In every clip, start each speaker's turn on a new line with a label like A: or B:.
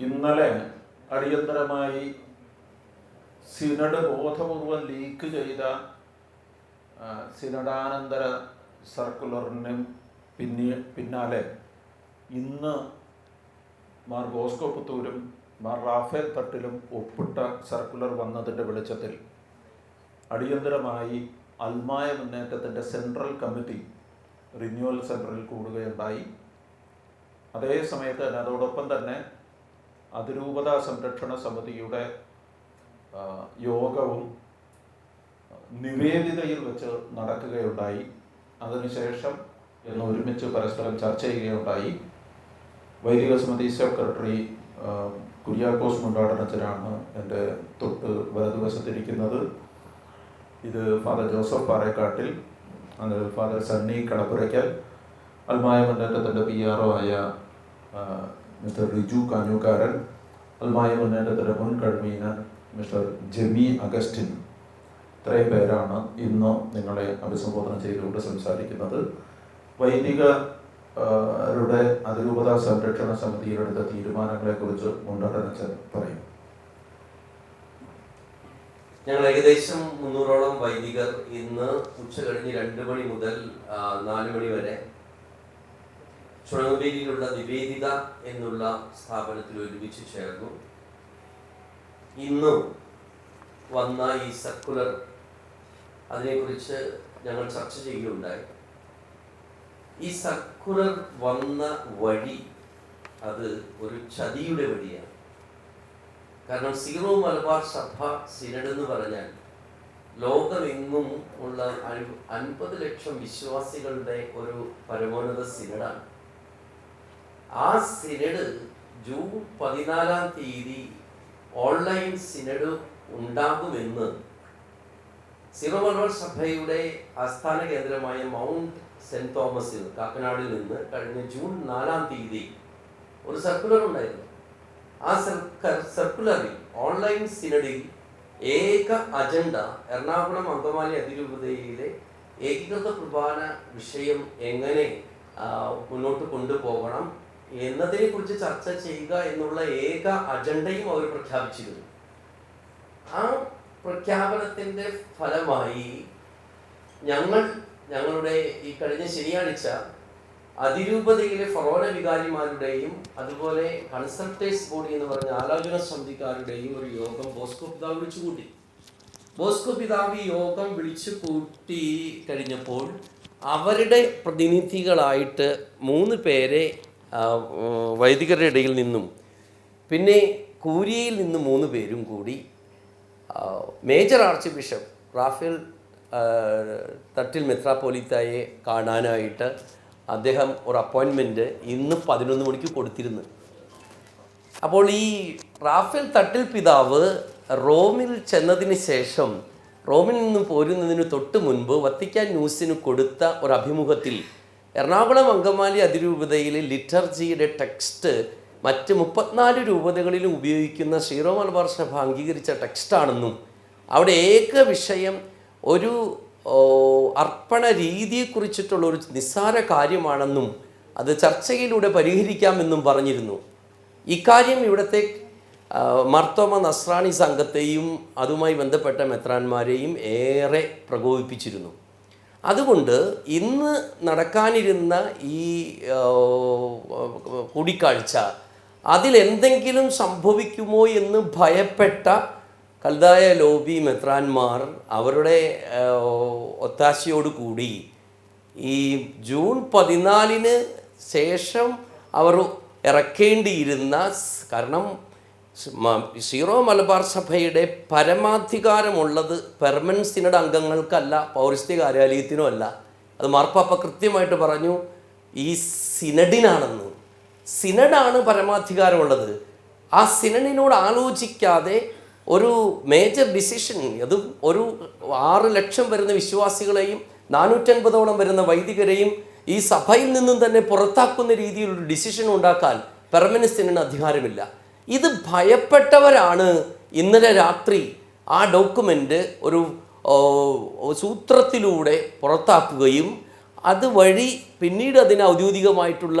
A: ഇന്നലെ അടിയന്തരമായി സിനഡ് ബോധപൂർവം ലീക്ക് ചെയ്ത സിനഡാനന്തര സർക്കുലറിന് പിന്നി പിന്നാലെ ഇന്ന് മാർ ബോസ്കോ പുത്തൂരും മാർ റാഫേൽ തട്ടിലും ഒപ്പിട്ട സർക്കുലർ വന്നതിന്റെ വെളിച്ചത്തിൽ അടിയന്തരമായി അൽമായ മുന്നേറ്റത്തിന്റെ സെൻട്രൽ കമ്മിറ്റി റിന്യൂവൽ സെന്ററിൽ കൂടുകയുണ്ടായി. അതേ സമയത്ത് തന്നെ അതോടൊപ്പം തന്നെ അതിരൂപത സംരക്ഷണ സമിതിയുടെ യോഗവും നിവേദിതയിൽ വെച്ച് നടക്കുകയുണ്ടായി. അതിനുശേഷം എന്ന് ഒരുമിച്ച് പരസ്പരം ചർച്ച ചെയ്യുകയുണ്ടായി. വൈദിക സമിതി സെക്രട്ടറി കുര്യാക്കോസ് മുണ്ടാടനച്ചനാണ് എന്റെ തൊട്ട് വലതുവശത്തിരിക്കുന്നത്. ഇത് ഫാദർ ജോസഫ് പാറേക്കാട്ടിൽ അത് ഫാദർ സണ്ണി കടപ്പുരയ്ക്കൽ അൽമായ മണ്ഡലത്തിന്റെ പി ആർ ആയ മിസ്റ്റർ റിജു കാഞ്ഞൂക്കാരൻ Almayo മുന്നേറ്റത്തിന്റെ മുൻ കൺവീനർ മിസ്റ്റർ ജെമി അഗസ്റ്റിൻ ഇത്രയും പേരാണ് ഇന്ന് നിങ്ങളെ അഭിസംബോധന ചെയ്തുകൊണ്ട് സംസാരിക്കുന്നത്. വൈദികരുടെ അതിരൂപത സംരക്ഷണ സമിതിയിലെടുത്ത തീരുമാനങ്ങളെക്കുറിച്ച് മുണ്ടടനച്ചൻ പറയും.
B: ഞങ്ങൾ ഏകദേശം മുന്നൂറോളം വൈദികർ ഇന്ന് ഉച്ച കഴിഞ്ഞ് രണ്ട് മണി മുതൽ നാല് മണി വരെ ചുണങ്ങുവേലിയിലുള്ള നിവേദിത എന്നുള്ള സ്ഥാപനത്തിൽ ഒരുമിച്ച് ചേർന്നു. ഇന്ന് വന്ന ഈ സർക്കുലർ അതിനെക്കുറിച്ച് ഞങ്ങൾ ചർച്ച ചെയ്യുകയുണ്ടായി. ഈ സർക്കുലർ വന്ന വഴി അത് ഒരു ചതിയുടെ വഴിയാണ്. കാരണം സീറോ മലബാർ സഭ സിനഡ് എന്ന് പറഞ്ഞാൽ ലോകമെങ്ങും ഉള്ള അൻ- അൻപത് ലക്ഷം വിശ്വാസികളുടെ ഒരു പരമോന്നത സിനഡാണ്. ആ സിനഡ് ജൂൺ പതിനാലാം തീയതി ഓൺലൈൻ സിനഡ് ഉണ്ടാകുമെന്ന് സീറോ മലബാർ സഭയുടെ ആസ്ഥാന കേന്ദ്രമായ മൗണ്ട് സെന്റ് തോമസിൽ കാക്കനാടിൽ നിന്ന് കഴിഞ്ഞ ജൂൺ നാലാം തീയതി ഒരു സർക്കുലർ ഉണ്ടായിരുന്നു. ആ സർക്ക- സർക്കുലറിൽ ഓൺലൈൻ സിനഡിൽ ഏക അജണ്ട എറണാകുളം അങ്കമാലി അതിരൂപതയിലെ ഏകീകൃത പ്രധാന വിഷയം എങ്ങനെ മുന്നോട്ട് കൊണ്ടുപോകണം എന്നതിനെ കുറിച്ച് ചർച്ച ചെയ്യുക എന്നുള്ള ഏക അജണ്ടയും അവർ പ്രഖ്യാപിച്ചിരുന്നു. ആ പ്രഖ്യാപനത്തിന്റെ ഫലമായി ഞങ്ങൾ ഞങ്ങളുടെ ഈ കഴിഞ്ഞ ശനിയാഴ്ച അതിരൂപതയിലെ ഫറോന വികാരിമാരുടെയും അതുപോലെ കൺസൾട്ടേഴ്സ് ബോഡി എന്ന് പറഞ്ഞ ആലോചന സമിതിക്കാരുടെയും ഒരു യോഗം ബോസ്കോ പിതാവ് വിളിച്ചു കൂട്ടി ബോസ്കോ പിതാവ് യോഗം വിളിച്ചു കൂട്ടി കഴിഞ്ഞപ്പോൾ അവരുടെ പ്രതിനിധികളായിട്ട് മൂന്ന് പേരെ വൈദികരുടെ ഇടയിൽ നിന്നും പിന്നെ കൂരിയയിൽ നിന്ന് മൂന്ന് പേരും കൂടി major arch bishop Raphael Thattil മെത്രാപ്പോലിത്തായെ കാണാനായിട്ട് അദ്ദേഹം ഒരു അപ്പോയിൻമെന്റ് ഇന്ന് പതിനൊന്ന് മണിക്ക് കൊടുത്തിരുന്നു. അപ്പോൾ ഈ റാഫേൽ തട്ടിൽ പിതാവ് റോമിൽ ചെന്നതിന് ശേഷം റോമിൽ നിന്നും പോരുന്നതിന് തൊട്ട് മുൻപ് വത്തിക്കാൻ ന്യൂസിന് കൊടുത്ത ഒരു അഭിമുഖത്തിൽ എറണാകുളം അങ്കമാലി അതിരൂപതയിൽ ലിറ്റർജിയുടെ ടെക്സ്റ്റ് മറ്റ് മുപ്പത്തിനാല് രൂപതകളിലും ഉപയോഗിക്കുന്ന സീറോ മലബാർ സഭ അംഗീകരിച്ച ടെക്സ്റ്റാണെന്നും അവിടെ ഏക വിഷയം ഒരു അർപ്പണ രീതിയെക്കുറിച്ചിട്ടുള്ള ഒരു നിസ്സാര കാര്യമാണെന്നും അത് ചർച്ചയിലൂടെ പരിഹരിക്കാമെന്നും പറഞ്ഞിരുന്നു. ഇക്കാര്യം ഇവിടുത്തെ മർത്തോമ നസ്രാണി സംഘത്തെയും അതുമായി ബന്ധപ്പെട്ട മെത്രാന്മാരെയും ഏറെ പ്രകോപിപ്പിച്ചിരുന്നു. അതുകൊണ്ട് ഇന്ന് നടക്കാനിരുന്ന ഈ കൂടിക്കാഴ്ച അതിലെന്തെങ്കിലും സംഭവിക്കുമോ എന്ന് ഭയപ്പെട്ട കൽതായ ലോബി മെത്രാന്മാർ അവരുടെ ആ, ഒത്താശയോട് കൂടി ഈ ജൂൺ പതിനാലിന് ശേഷം അവർ ഇറക്കേണ്ടിയിരുന്ന കാരണം സീറോ മലബാർ സഭയുടെ പരമാധികാരമുള്ളത് പെർമനന്റ് സിനഡ് അംഗങ്ങൾക്കല്ല പൗരസ്ത്യ കാര്യാലയത്തിനും അല്ല. അത് മാർപ്പാപ്പ കൃത്യമായിട്ട് പറഞ്ഞു ഈ സിനഡിനാണെന്ന്. സിനഡാണ് പരമാധികാരമുള്ളത്. ആ സിനഡിനോട് ആലോചിക്കാതെ ഒരു മേജർ ഡിസിഷൻ അത് ഒരു ആറ് ലക്ഷം വരുന്ന വിശ്വാസികളെയും നാനൂറ്റൻപതോളം വരുന്ന വൈദികരെയും ഈ സഭയിൽ നിന്നും തന്നെ പുറത്താക്കുന്ന രീതിയിലൊരു ഡിസിഷൻ ഉണ്ടാക്കാൻ പെർമനന്റ് സിനഡിന് അധികാരമില്ല. ഇത് ഭയപ്പെട്ടവരാണ് ഇന്നലെ രാത്രി ആ ഡോക്യുമെന്റ് ഒരു സൂത്രത്തിലൂടെ പുറത്താക്കുകയും അതുവഴി പിന്നീട് അതിന് ഔദ്യോഗികമായിട്ടുള്ള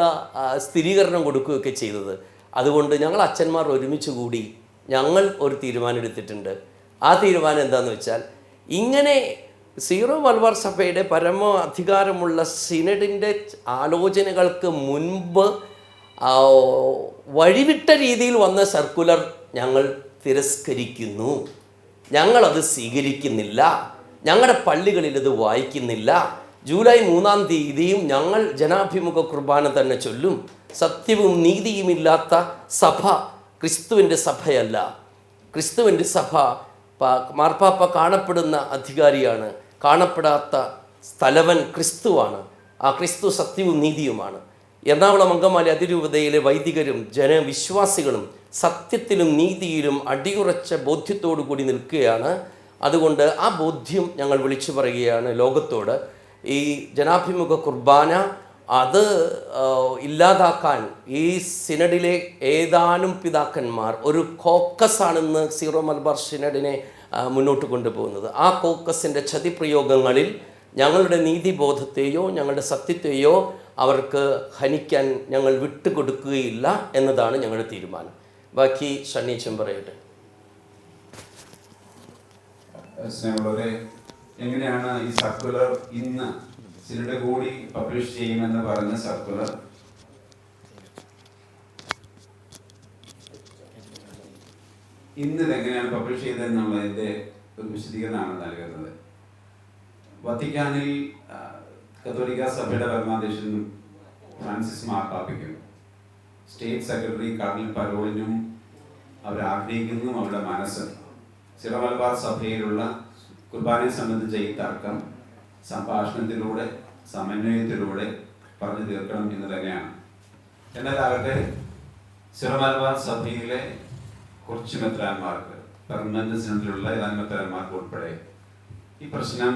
B: സ്ഥിരീകരണം കൊടുക്കുകയൊക്കെ ചെയ്തത്. അതുകൊണ്ട് ഞങ്ങൾ അച്ഛന്മാർ ഒരുമിച്ച് കൂടി ഞങ്ങൾ ഒരു തീരുമാനം എടുത്തിട്ടുണ്ട് ആ തീരുമാനം എന്താണെന്ന് വെച്ചാൽ ഇങ്ങനെ സീറോ മലബാർ സഭയുടെ പരമ അധികാരമുള്ള സിനഡിന്റെ ആലോചനകൾക്ക് മുൻപ് വഴിവിട്ട രീതിയിൽ വന്ന സർക്കുലർ ഞങ്ങൾ തിരസ്കരിക്കുന്നു. ഞങ്ങളത് സ്വീകരിക്കുന്നില്ല. ഞങ്ങളുടെ പള്ളികളിൽ ഇത് വായിക്കുന്നില്ല. ജൂലൈ മൂന്നാം തീയതിയും ഞങ്ങൾ ജനാഭിമുഖ കുർബാന തന്നെ ചൊല്ലും. സത്യവും നീതിയുമില്ലാത്ത സഭ ക്രിസ്തുവിന്റെ സഭയല്ല. ക്രിസ്തുവിന്റെ സഭ മാർപ്പാപ്പ കാണപ്പെടുന്ന അധികാരിയാണ്. കാണപ്പെടാത്ത സ്ഥലവൻ ക്രിസ്തുവാണ്. ആ ക്രിസ്തു സത്യവും നീതിയുമാണ്. എറണാകുളം അങ്കമാലി അതിരൂപതയിലെ വൈദികരും ജനവിശ്വാസികളും സത്യത്തിലും നീതിയിലും അടിയുറച്ച ബോധ്യത്തോടു കൂടി നിൽക്കുകയാണ്. അതുകൊണ്ട് ആ ബോധ്യം ഞങ്ങൾ വിളിച്ചു പറയുകയാണ് ലോകത്തോട്. ഈ ജനാഭിമുഖ കുർബാന അത് ഇല്ലാതാക്കാൻ ഈ സിനഡിലെ ഏതാനും പിതാക്കന്മാർ ഒരു കോക്കസാണെന്ന് സീറോ മലബാർ സിനഡിനെ മുന്നോട്ട് കൊണ്ടുപോകുന്നത്. ആ കോക്കസിന്റെ ചതിപ്രയോഗങ്ങളിൽ ഞങ്ങളുടെ നീതിബോധത്തെയോ ഞങ്ങളുടെ സത്യത്തെയോ അവർക്ക് ഹനിക്കാൻ ഞങ്ങൾ വിട്ടുകൊടുക്കുകയില്ല എന്നതാണ് ഞങ്ങളുടെ തീരുമാനം. ബാക്കി ഷണ്ണീച്ചം പറയട്ടെ.
C: സ്നേഹമുള്ളവരെ എങ്ങനെയാണ് ഈ സർക്കുലർ ഇന്ന് സിനിയുടെ കൂടി പബ്ലിഷ് ചെയ്യുമെന്ന് പറഞ്ഞ സർക്കുലർ? ഇന്ന് ഇതെങ്ങനെയാണ് പബ്ലിഷ് ചെയ്തതെന്നുള്ളതിന്റെ ഒരു വിശദീകരണമാണ് നൽകുന്നത്. വത്തിക്കാനിൽ കത്തോലിക്ക സഭയുടെ പരമാധ്യക്ഷൻ ഫ്രാൻസിസ് മാർപ്പാപ്പയ്ക്കും സ്റ്റേറ്റ് സെക്രട്ടറി കർണൽ പരോളിനും അവർ ആഗ്രഹിക്കുന്നതും അവരുടെ മനസ്സ്. സിറമലബാർ സഭയിലുള്ള കുർബാനയെ സംബന്ധിച്ച ഈ തർക്കം സംഭാഷണത്തിലൂടെ സമന്വയത്തിലൂടെ പറഞ്ഞു തീർക്കണം എന്ന് തന്നെയാണ്. എന്നാലാകട്ടെ സിറമലബാർ സഭയിലെ കുറച്ച് മെത്രാന്മാർക്ക് പെർമനന്റ് സിനഡിലുള്ള ഏതാനും മെത്രാന്മാർക്ക് ഉൾപ്പെടെ ഈ പ്രശ്നം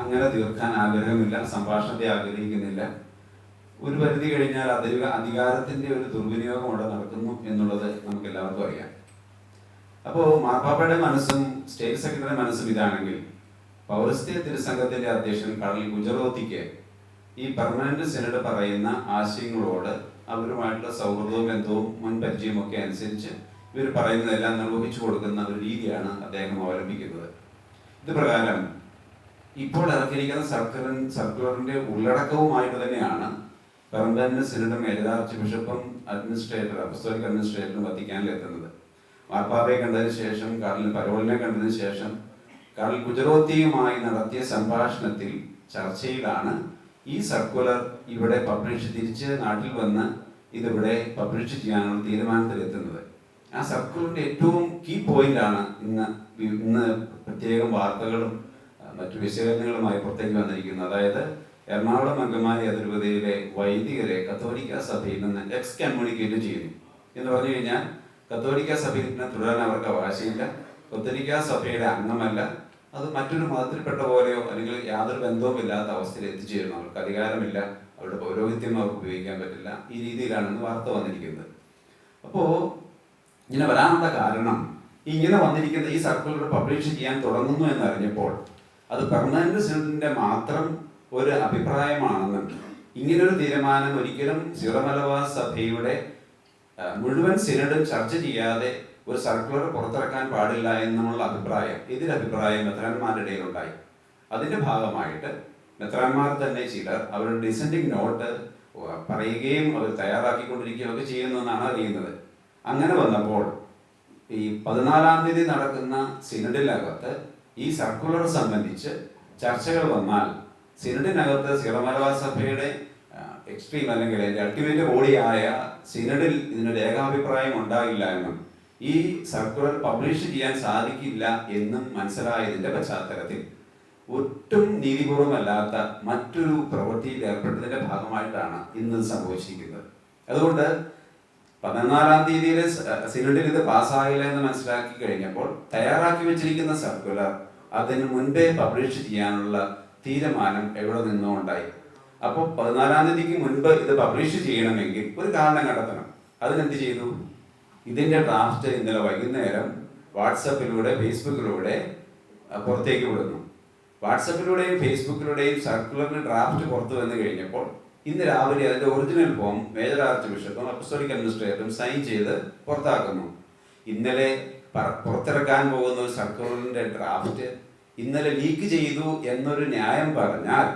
C: അങ്ങനെ തീർക്കാൻ ആഗ്രഹമില്ല സംഭാഷണത്തെ ആഗ്രഹിക്കുന്നില്ല. ഒരു പരിധി കഴിഞ്ഞാൽ അധിക അധികാരത്തിന്റെ ഒരു ദുർവിനിയോഗം അവിടെ നടക്കുന്നു എന്നുള്ളത് നമുക്ക് എല്ലാവർക്കും അറിയാം. അപ്പോൾ മാർപ്പാപ്പയുടെ മനസ്സും സ്റ്റേറ്റ് സെക്രട്ടറിയുടെ മനസ്സും ഇതാണെങ്കിൽ പൗരസ്ത്യ തിരുസംഘത്തിന്റെ അധ്യക്ഷൻ കടൽ ഗുജറോത്തിക്ക് ഈ പെർമനന്റ് സെനഡ് പറയുന്ന ആശയങ്ങളോട് അവരുമായിട്ടുള്ള സൗഹൃദവും ബന്ധവും മുൻ പരിചയവും ഒക്കെ അനുസരിച്ച് ഇവർ പറയുന്നതെല്ലാം നിർവഹിച്ചു കൊടുക്കുന്ന ഒരു രീതിയാണ് അദ്ദേഹം അവലംബിക്കുന്നത്. ഇത് പ്രകാരം ഇപ്പോൾ ഇറക്കിയിരിക്കുന്ന സർക്കുലർ സർക്കുലറിന്റെ ഉള്ളടക്കവുമായിട്ട് തന്നെയാണ് പെർമനന്റ് സിനഡും എലിത ആർച്ച് ബിഷപ്പും അഡ്മിനിസ്ട്രേറ്റർ അപ്പസ്തോലിക് അഡ്മിനിസ്ട്രേറ്ററും വത്തിക്കാനിൽ എത്തുന്നത്. മാർപ്പാപ്പയെ കണ്ടതിന് ശേഷം കാർഡിൽ പരോളിനെ കണ്ടതിന് ശേഷം കടൽ ഗുജറോത്തിയുമായി നടത്തിയ സംഭാഷണത്തിൽ ചർച്ചയിലാണ് ഈ സർക്കുലർ ഇവിടെ പബ്ലിഷ് തിരിച്ച് നാട്ടിൽ വന്ന് ഇതിവിടെ പബ്ലിഷ് ചെയ്യാനുള്ള തീരുമാനത്തിലെത്തുന്നത് ആ സർക്കുലറിന്റെ ഏറ്റവും കീ പോയിന്റാണ് ഇന്ന് ഇന്ന് പ്രത്യേകം വാർത്തകളും മറ്റു വിശകലനങ്ങളുമായി പുറത്തേക്ക് വന്നിരിക്കുന്നത് അതായത് എറണാകുളം അങ്കമാലി അതിരൂപതയിലെ വൈദികരെ കത്തോലിക്ക സഭയിൽ നിന്ന് എക്സ് കമ്മ്യൂണിക്കേറ്റ് ചെയ്യുന്നു. എന്ന് പറഞ്ഞു കഴിഞ്ഞാൽ കത്തോലിക്ക സഭയിൽ നിന്ന് തുടരാൻ അവർക്ക് അവകാശമില്ല. കത്തോലിക്ക സഭയുടെ അംഗമല്ല. അത് മറ്റൊരു മതത്തിൽപ്പെട്ട പോലെയോ അല്ലെങ്കിൽ യാതൊരു ബന്ധവും ഇല്ലാത്ത അവസ്ഥയിൽ എത്തിച്ചേരുന്നു. അവർക്ക് അധികാരമില്ല. അവരുടെ പൗരോഹിത്യം അവർക്ക് ഉപയോഗിക്കാൻ പറ്റില്ല. ഈ രീതിയിലാണെന്ന് വാർത്ത വന്നിരിക്കുന്നത്. അപ്പോൾ ഇങ്ങനെ വരാനുള്ള കാരണം ഇങ്ങനെ വന്നിരിക്കുന്ന ഈ സർക്കുലർ പബ്ലിഷ് ചെയ്യാൻ തുടങ്ങുന്നു എന്നറിഞ്ഞപ്പോൾ അത് പെർമനന്റ് സിനഡിന്റെ മാത്രം ഒരു അഭിപ്രായമാണെന്നും. ഇങ്ങനൊരു തീരുമാനം ഒരിക്കലും സീറോ മലബാർ സഭയുടെ മുഴുവൻ സിനഡും ചർച്ച ചെയ്യാതെ ഒരു സർക്കുലർ പുറത്തിറക്കാൻ പാടില്ല എന്നുള്ള അഭിപ്രായം. എതിരഭിപ്രായം മെത്രാന്മാരുടെ ഇടയിലുണ്ടായി അതിന്റെ ഭാഗമായിട്ട് മെത്രാന്മാർ തന്നെ ചിലർ അവരുടെ ഡിസെൻഡിങ് നോട്ട് പറയുകയും അവർ തയ്യാറാക്കിക്കൊണ്ടിരിക്കുകയും ഒക്കെ ചെയ്യുന്നതെന്നാണ് അറിയുന്നത്. അങ്ങനെ വന്നപ്പോൾ ഈ പതിനാലാം തീയതി നടക്കുന്ന സിനഡിനകത്ത് ഈ സർക്കുലർ സംബന്ധിച്ച് ചർച്ചകൾ വന്നാൽ സിനഡിനകത്ത് സിറമലബാർ സഭയുടെ എക്സ്ട്രീം അല്ലെങ്കിൽ അൾട്ടിമേറ്റ് അൾട്ടിമേറ്റ് ബോഡിയായ സിനഡിൽ ഇതിനൊരു ഏകാഭിപ്രായം ഉണ്ടാകില്ല എന്നും ഈ സർക്കുലർ പബ്ലിഷ് ചെയ്യാൻ സാധിക്കില്ല എന്നും മനസ്സിലായതിന്റെ പശ്ചാത്തലത്തിൽ ഒട്ടും നീതിപൂർവമല്ലാത്ത മറ്റൊരു പ്രവൃത്തിയിൽ ഏർപ്പെട്ടതിന്റെ ഭാഗമായിട്ടാണ് ഇന്ന് സംഭവിച്ചിരിക്കുന്നത്. അതുകൊണ്ട് പതിനാലാം തീയതിയിലെ സിനഡിൽ ഇത് പാസ്സായില്ല എന്ന് മനസ്സിലാക്കി കഴിഞ്ഞപ്പോൾ തയ്യാറാക്കി വെച്ചിരിക്കുന്ന സർക്കുലർ അതിന് മുൻപേ പബ്ലിഷ് ചെയ്യാനുള്ള തീരുമാനം എവിടെ നിന്നോ ഉണ്ടായി. അപ്പോൾ പതിനാലാം തീയതിക്ക് മുൻപ് ഇത് പബ്ലിഷ് ചെയ്യണമെങ്കിൽ ഒരു കാരണം കണ്ടെത്തണം അതിനെന്ത് ചെയ്തു? ഇതിന്റെ ഡ്രാഫ്റ്റ് ഇന്നലെ വൈകുന്നേരം വാട്സപ്പിലൂടെ ഫേസ്ബുക്കിലൂടെ പുറത്തേക്ക് വിടുന്നു. വാട്സപ്പിലൂടെയും ഫേസ്ബുക്കിലൂടെയും സർക്കുലറിന്റെ ഡ്രാഫ്റ്റ് പുറത്തു വന്നു കഴിഞ്ഞപ്പോൾ ഇന്ന് രാവിലെ അതിന്റെ ഒറിജിനൽ ഫോം മേജർ ആർച്ച് ബിഷപ്പും അപ്പസ്റ്റോളിക് അഡ്മിനിസ്ട്രേറ്ററും സൈൻ ചെയ്ത് പുറത്താക്കുന്നു. ഇന്നലെ പുറത്തിറക്കാൻ പോകുന്ന ഒരു സർക്കുലറിന്റെ ഡ്രാഫ്റ്റ് ഇന്നലെ ലീക്ക് ചെയ്തു എന്നൊരു ന്യായം പറഞ്ഞാൽ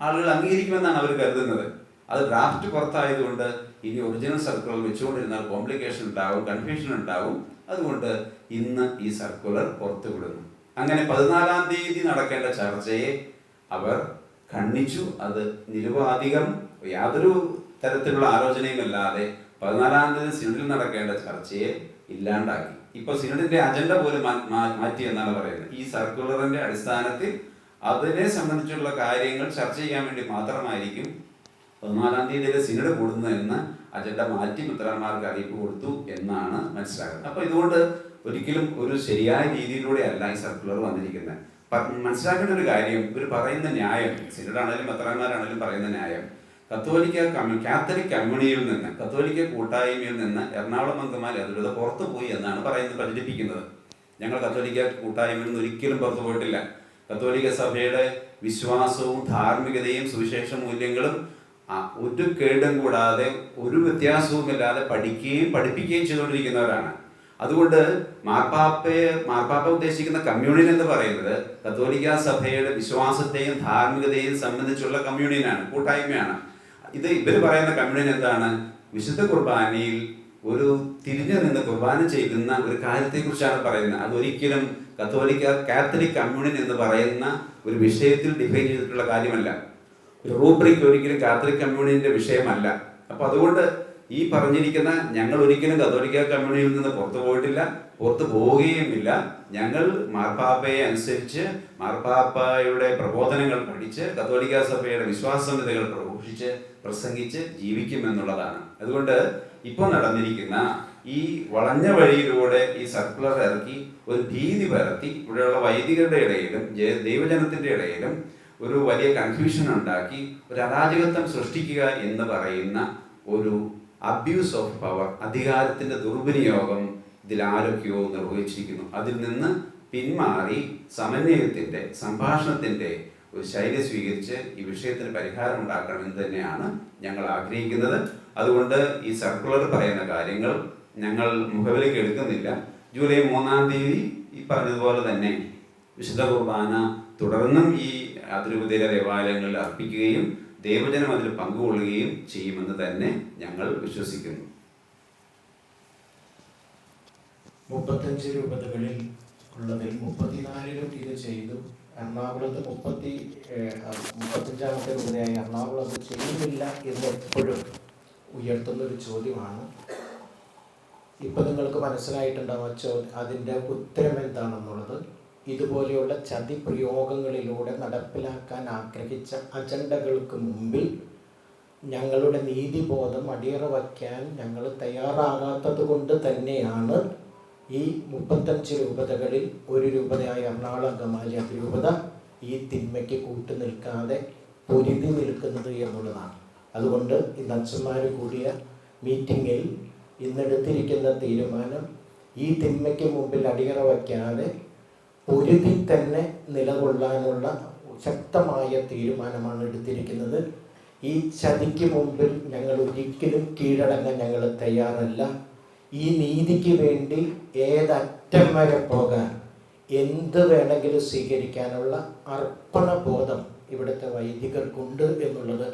C: ആളുകൾ അംഗീകരിക്കുമെന്നാണ് അവർ കരുതുന്നത്. അത് ഡ്രാഫ്റ്റ് പുറത്തായതുകൊണ്ട് ഇനി ഒറിജിനൽ സർക്കുലർ വെച്ചുകൊണ്ടിരുന്നാൽ കോംപ്ലിക്കേഷൻ ഉണ്ടാവും കൺഫ്യൂഷൻ ഉണ്ടാവും. അതുകൊണ്ട് ഇന്ന് ഈ സർക്കുലർ പുറത്തുവിടുന്നു. അങ്ങനെ പതിനാലാം തീയതി നടക്കേണ്ട ചർച്ചയെ അവർ ഖണ്ഡിച്ചു. അത് നിരുപാധികം യാതൊരു തരത്തിലുള്ള ആലോചനയുമില്ലാതെ പതിനാലാം തീയതി സിനഡിൽ നടക്കേണ്ട ചർച്ചയെ ഇല്ലാണ്ടാക്കി. ഇപ്പൊ സിനഡിന്റെ അജണ്ട പോലും മാറ്റി എന്നാണ് പറയുന്നത്. ഈ സർക്കുലറിന്റെ അടിസ്ഥാനത്തിൽ അതിനെ സംബന്ധിച്ചുള്ള കാര്യങ്ങൾ ചർച്ച ചെയ്യാൻ വേണ്ടി മാത്രമായിരിക്കും പതിനാലാം തീയതിയിലെ സിനഡ് കൂടുന്നതെന്ന് അജണ്ട മാറ്റി മിത്രന്മാർക്ക് അറിയിപ്പ് കൊടുത്തു എന്നാണ് മനസ്സിലാക്കുന്നത്. അപ്പൊ ഇതുകൊണ്ട് ഒരിക്കലും ഒരു ശരിയായ രീതിയിലൂടെ അല്ല ഈ സർക്കുലർ വന്നിരിക്കുന്നത്. മനസ്സിലാക്കേണ്ട ഒരു കാര്യം ഇവർ പറയുന്ന ന്യായം സിനഡാണെങ്കിലും മെത്രാന്മാരാണേലും പറയുന്ന ന്യായം കത്തോലിക്ക കാത്തലിക് കമ്മ്യൂണിയിൽ നിന്ന് കത്തോലിക്ക കൂട്ടായ്മയിൽ നിന്ന് എറണാകുളം അംഗമാലി അതിലൂടെ പുറത്തു പോയി എന്നാണ് പറയുന്നത് പ്രചരിപ്പിക്കുന്നത്. ഞങ്ങൾ കത്തോലിക്ക കൂട്ടായ്മയിൽ നിന്ന് ഒരിക്കലും പുറത്തു പോയിട്ടില്ല. കത്തോലിക്ക സഭയുടെ വിശ്വാസവും ധാർമ്മികതയും സുവിശേഷ മൂല്യങ്ങളും ഒരു കേടും കൂടാതെ ഒരു വ്യത്യാസവും ഇല്ലാതെ പഠിക്കുകയും പഠിപ്പിക്കുകയും ചെയ്തുകൊണ്ടിരിക്കുന്നവരാണ്. അതുകൊണ്ട് മാർപ്പാപ്പയെ മാർപ്പാപ്പ ഉദ്ദേശിക്കുന്ന കമ്മ്യൂണിയൻ എന്ന് പറയുന്നത് കത്തോലിക്ക സഭയുടെ വിശ്വാസത്തെയും ധാർമ്മികതയും സംബന്ധിച്ചുള്ള കമ്മ്യൂണിയനാണ് കൂട്ടായ്മയാണ്. ഇത് ഇവർ പറയുന്ന കമ്മ്യൂണിയൻ എന്താണ്? വിശുദ്ധ കുർബാനയിൽ ഒരു തിരിഞ്ഞു നിന്ന് കുർബാന ചെയ്യുന്ന ഒരു കാര്യത്തെക്കുറിച്ചാണ് പറയുന്നത്. അതൊരിക്കലും കത്തോലിക്ക കാത്തലിക് കമ്മ്യൂണിയൻ എന്ന് പറയുന്ന ഒരു വിഷയത്തിൽ ഡിഫൈൻ ചെയ്തിട്ടുള്ള കാര്യമല്ല. ഒരു റൂബ്രിക് ഒരിക്കലും കാത്തലിക് കമ്മ്യൂണിയന്റെ വിഷയമല്ല. അപ്പോൾ അതുകൊണ്ട് ഈ പറഞ്ഞിരിക്കുന്ന ഞങ്ങൾ ഒരിക്കലും കത്തോലിക്ക കമ്മ്യൂണിയിൽ നിന്ന് പുറത്തു പോയിട്ടില്ല പുറത്തു പോവുകയുമില്ല. ഞങ്ങൾ മാർപ്പാപ്പയെ അനുസരിച്ച് മാർപ്പാപ്പയുടെ പ്രബോധനങ്ങൾ പഠിച്ച് കത്തോലിക്ക സഭയുടെ വിശ്വാസ സംഹിതകൾ പ്രഘോഷിച്ച് പ്രസംഗിച്ച് ജീവിക്കുമെന്നുള്ളതാണ്. അതുകൊണ്ട് ഇപ്പോൾ നടന്നിരിക്കുന്ന ഈ വളഞ്ഞ വഴിയിലൂടെ ഈ സർക്കുലർ ഇറക്കി ഒരു ഭീതി പരത്തി ഇവിടെയുള്ള വൈദികരുടെ ഇടയിലും ദൈവജനത്തിന്റെ ഇടയിലും ഒരു വലിയ കൺഫ്യൂഷൻ ഉണ്ടാക്കി ഒരു അരാജകത്വം സൃഷ്ടിക്കുക എന്ന് പറയുന്ന ഒരു അബ്യൂസ് ഓഫ് പവർ അധികാരത്തിന്റെ ദുർവിനിയോഗം ഇതിൽ ആരൊക്കെയോ നിർവഹിച്ചിരിക്കുന്നു. അതിൽ നിന്ന് പിന്മാറി സമന്വയത്തിന്റെ സംഭാഷണത്തിന്റെ ഒരു ശൈലി സ്വീകരിച്ച് ഈ വിഷയത്തിന് പരിഹാരം ഉണ്ടാക്കണമെന്ന് തന്നെയാണ് ഞങ്ങൾ ആഗ്രഹിക്കുന്നത്. അതുകൊണ്ട് ഈ സർക്കുലർ പറയുന്ന കാര്യങ്ങൾ ഞങ്ങൾ മുഖവിലേക്ക് എടുക്കുന്നില്ല. ജൂലൈ മൂന്നാം തീയതി ഈ പറഞ്ഞതുപോലെ തന്നെ വിശുദ്ധ കുർബാന തുടർന്നും ഈ അതിരൂപതയിലെ ദേവാലയങ്ങളിൽ അർപ്പിക്കുകയും ദൈവജനം അതിൽ പങ്കുകൊള്ളുകയും ചെയ്യുമെന്ന് തന്നെ ഞങ്ങൾ വിശ്വസിക്കുന്നു.
D: മുപ്പത്തഞ്ച് രൂപതകളിൽ ഉള്ളതിൽ മുപ്പത്തിനാലിലും ഇത് ചെയ്തു. എറണാകുളത്ത് മുപ്പത്തി മുപ്പത്തഞ്ചാമത്തെ രൂപതയായ എറണാകുളം അത് ചെയ്യുന്നില്ല എന്ന് എപ്പോഴും ഉയർത്തുന്ന ഒരു ചോദ്യമാണ്. ഇപ്പം നിങ്ങൾക്ക് മനസ്സിലായിട്ടുണ്ടാവും ആ അതിന്റെ ഉത്തരം എന്താണെന്നുള്ളത്. ഇതുപോലെയുള്ള ചതി പ്രയോഗങ്ങളിലൂടെ നടപ്പിലാക്കാൻ ആഗ്രഹിച്ച അജണ്ടകൾക്ക് മുമ്പിൽ ഞങ്ങളുടെ നീതിബോധം അടിയറ വയ്ക്കാൻ ഞങ്ങൾ തയ്യാറാകാത്തത് കൊണ്ട് തന്നെയാണ് ഈ മുപ്പത്തഞ്ച് രൂപതകളിൽ ഒരു രൂപതയായ എറണാകുളം അങ്കമാലി അതിരൂപത ഈ തിന്മയ്ക്ക് കൂട്ടു നിൽക്കാതെ പൊരുതി നിൽക്കുന്നത് എന്നുള്ളതാണ്. അതുകൊണ്ട് ഇന്ന് അച്ഛന്മാർ കൂടിയ മീറ്റിങ്ങിൽ ഇന്നെടുത്തിരിക്കുന്ന തീരുമാനം ഈ തിന്മയ്ക്ക് മുമ്പിൽ അടിയറ വയ്ക്കാതെ പൊരുതി തന്നെ നിലകൊള്ളാനുള്ള ശക്തമായ തീരുമാനമാണ് എടുത്തിരിക്കുന്നത്. ഈ ചതിക്ക് മുമ്പിൽ ഞങ്ങൾ ഒരിക്കലും കീഴടങ്ങാൻ ഞങ്ങൾ തയ്യാറല്ല. ഈ നീതിക്ക് വേണ്ടി ഏതറ്റം വരെ പോകാൻ എന്ത് വേണമെങ്കിലും സ്വീകരിക്കാനുള്ള അർപ്പണബോധം ഇവിടുത്തെ വൈദികർക്കുണ്ട് എന്നുള്ളത്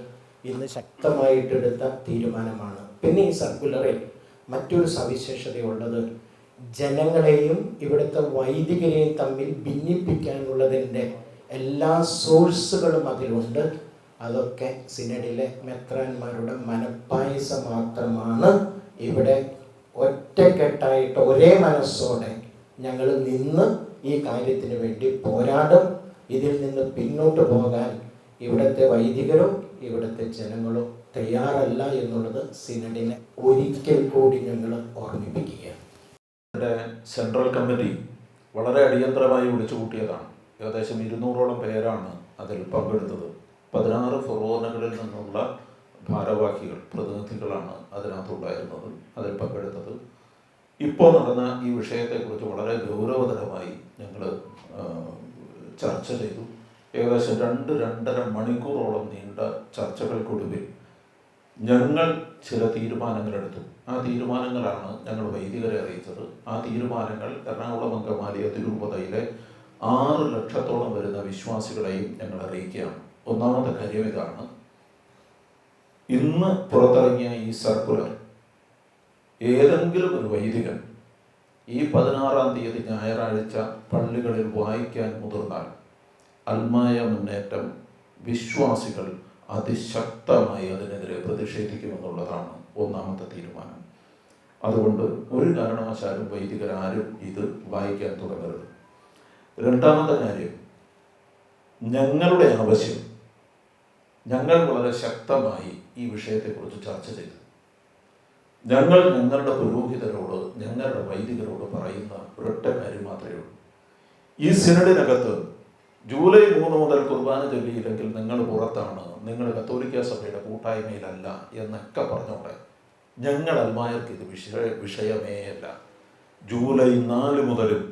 D: ഇന്ന് ശക്തമായിട്ടെടുത്ത തീരുമാനമാണ്. പിന്നെ ഈ സർക്കുലറിൽ മറ്റൊരു സവിശേഷതയുള്ളത് ജനങ്ങളെയും ഇവിടുത്തെ വൈദികരെയും തമ്മിൽ ഭിന്നിപ്പിക്കാനുള്ളതിന്റെ എല്ലാ സോഴ്സുകളും അതിലുണ്ട്. അതൊക്കെ സിനഡിലെ മെത്രാന്മാരുടെ മനപ്പായസം മാത്രമാണ് ഇവിടെ ഒറ്റക്കെട്ടായിട്ട് ഒരേ മനസ്സോടെ ഞങ്ങൾ നിന്ന് ഈ കാര്യത്തിന് വേണ്ടി പോരാടും. ഇതിൽ നിന്ന് പിന്നോട്ട് പോകാൻ ഇവിടുത്തെ വൈദികരും ഇവിടുത്തെ ജനങ്ങളും തയ്യാറല്ല എന്നുള്ളത് സിനഡിനെ ഒരിക്കൽ കൂടി ഞങ്ങൾ ഓർമ്മിപ്പിക്കുകയാണ്.
A: സെൻട്രൽ കമ്മിറ്റി വളരെ അടിയന്തരമായി വിളിച്ചു കൂട്ടിയതാണ്. ഏകദേശം ഇരുന്നൂറോളം പേരാണ് അതിൽ പങ്കെടുത്തത്. പതിനാറ് ഫൊറോനകളിൽ നിന്നുള്ള ഭാരവാഹികൾ പ്രതിനിധികളാണ് അതിനകത്തുണ്ടായിരുന്നത് അതിൽ പങ്കെടുത്തത്. ഇപ്പോൾ നടന്ന ഈ വിഷയത്തെക്കുറിച്ച് വളരെ ഗൗരവതരമായി ഞങ്ങൾ ചർച്ച ചെയ്തു. ഏകദേശം രണ്ട് രണ്ടര മണിക്കൂറോളം നീണ്ട ചർച്ചകൾക്കൊടുവിൽ ഞങ്ങൾ ചില തീരുമാനങ്ങളെടുത്തു. ആ തീരുമാനങ്ങളാണ് ഞങ്ങൾ വൈദികരെ അറിയിച്ചത്. ആ തീരുമാനങ്ങൾ എറണാകുളം അങ്കമാലിയ അതിരൂപതയിലെ ആറ് ലക്ഷത്തോളം വരുന്ന വിശ്വാസികളെയും ഞങ്ങൾ അറിയിക്കുകയാണ്. ഒന്നാമത്തെ കാര്യം ഇതാണ്. ഇന്ന് പുറത്തിറങ്ങിയ ഈ സർക്കുലർ ഏതെങ്കിലും ഒരു വൈദികൻ ഈ പതിനാറാം തീയതി ഞായറാഴ്ച പള്ളികളിൽ വായിക്കാൻ മുതിർന്നാൽ അൽമായ മുന്നേറ്റം വിശ്വാസികൾ അതിശക്തമായി അതിനെതിരെ പ്രതിഷേധിക്കുമെന്നുള്ളതാണ് ഒന്നാമത്തെ തീരുമാനം. അതുകൊണ്ട് ഒരു കാരണവശാലും വൈദികരാരും ഇത് വായിക്കാൻ തുടങ്ങരുത്. രണ്ടാമത്തെ കാര്യം ഞങ്ങളുടെ ആവശ്യം ഞങ്ങൾ വളരെ ശക്തമായി ഈ വിഷയത്തെക്കുറിച്ച് ചർച്ച ചെയ്തു. ഞങ്ങൾ ഞങ്ങളുടെ പുരോഹിതരോട് ഞങ്ങളുടെ വൈദികരോട് പറയുന്ന ഒരൊറ്റ കാര്യം മാത്രമേ ഉള്ളൂ. ഈ സിനഡിനകത്ത് ജൂലൈ മൂന്ന് മുതൽ കുർബാന ചൊല്ലിയില്ലെങ്കിൽ നിങ്ങൾ പുറത്താണ് നിങ്ങൾ കത്തോലിക്ക സഭയുടെ കൂട്ടായ്മയിലല്ല എന്നൊക്കെ പറഞ്ഞോടെ. ഞങ്ങൾ അൽമായർക്ക് ഇത് വിഷയ വിഷയമേ അല്ല. ജൂലൈ നാല് മുതലും